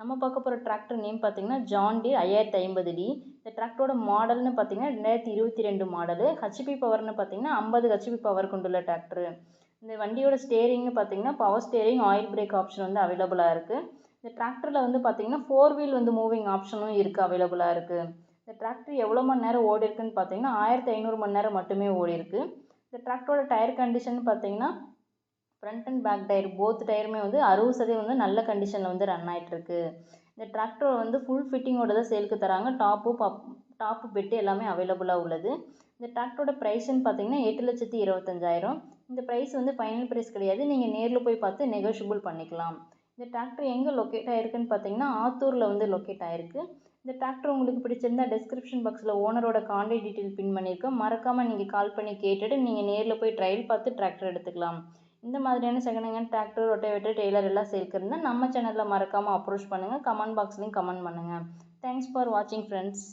நம்ம பார்க்க போகிற டிராக்டர் நேம் பார்த்தீங்கன்னா ஜான்டீர் ஐயாயிரத்தி ஐம்பது டி. இந்த டிராக்டரோட மாடல்னு பார்த்தீங்கன்னா ரெண்டாயிரத்தி இருபத்தி ரெண்டு மாடலு ஹெச்பி பவர்னு பார்த்தீங்கன்னா ஐம்பது ஹெச்பி பவர் கொண்டுள்ள டிராக்டரு இந்த வண்டியோட ஸ்டேரிங்னு பார்த்தீங்கன்னா power steering oil brake option வந்து அவைலபிளாக இருக்குது இந்த டிராக்டரில் வந்து பார்த்தீங்கன்னா ஃபோர் வீல் வந்து மூவிங் ஆப்ஷனும் இருக்குது அவைலபிளாக இருக்குது இந்த டிராக்டர் எவ்வளோ மணி நேரம் ஓடி இருக்குன்னு பார்த்தீங்கன்னா ஆயிரத்தி ஐநூறு மணி நேரம் மட்டுமே ஓடி இருக்குது இந்த டிராக்டரோட டயர் கண்டிஷன் பார்த்தீங்கன்னா front and back tyre both டயருமே வந்து அறுபது சதவீதம் வந்து நல்ல கண்டிஷனில் வந்து ரன் ஆகிட்டு இந்த டிராக்டர் வந்து ஃபுல் ஃபிட்டிங்கோட தான் சேலுக்கு தராங்க. டாப்பு பப் டாப்பு பெட்டு எல்லாமே அவைலபிளாக உள்ளது. இந்த டிராக்டரோட ப்ரைஸ்ன்னு பார்த்தீங்கன்னா எட்டு லட்சத்தி இருபத்தஞ்சாயிரம். இந்த ப்ரைஸ் வந்து ஃபைனல் ப்ரைஸ் கிடையாது. நீங்கள் நேரில் போய் பார்த்து நெகோஷியபிள் பண்ணிக்கலாம். இந்த டிராக்டர் எங்கே லொக்கேட் ஆகிருக்குன்னு பார்த்தீங்கன்னா ஆத்தூரில் வந்து லொக்கேட் ஆகிருக்கு இந்த டிராக்டர் உங்களுக்கு பிடிச்சிருந்தா டிஸ்கிரிப்ஷன் பாக்ஸில் ஓனரோட கான்டாக்ட் டீட்டெயில் பின் பண்ணியிருக்கோம் மறக்காமல் நீங்கள் கால் பண்ணி கேட்டுட்டு நீங்கள் நேரில் போய் ட்ரையல் பார்த்து டிராக்டர் எடுத்துக்கலாம். இந்த மாதிரியான second hand tractor rotavator trailer எல்லாம் சேர்க்குறதுனா நம்ம சேனலில் மறக்காமல் அப்ரோச் பண்ணுங்கள் கமெண்ட் பாக்ஸ்லேயும் கமெண்ட் பண்ணுங்கள் தேங்க்ஸ் ஃபார் வாட்சிங் ஃப்ரெண்ட்ஸ்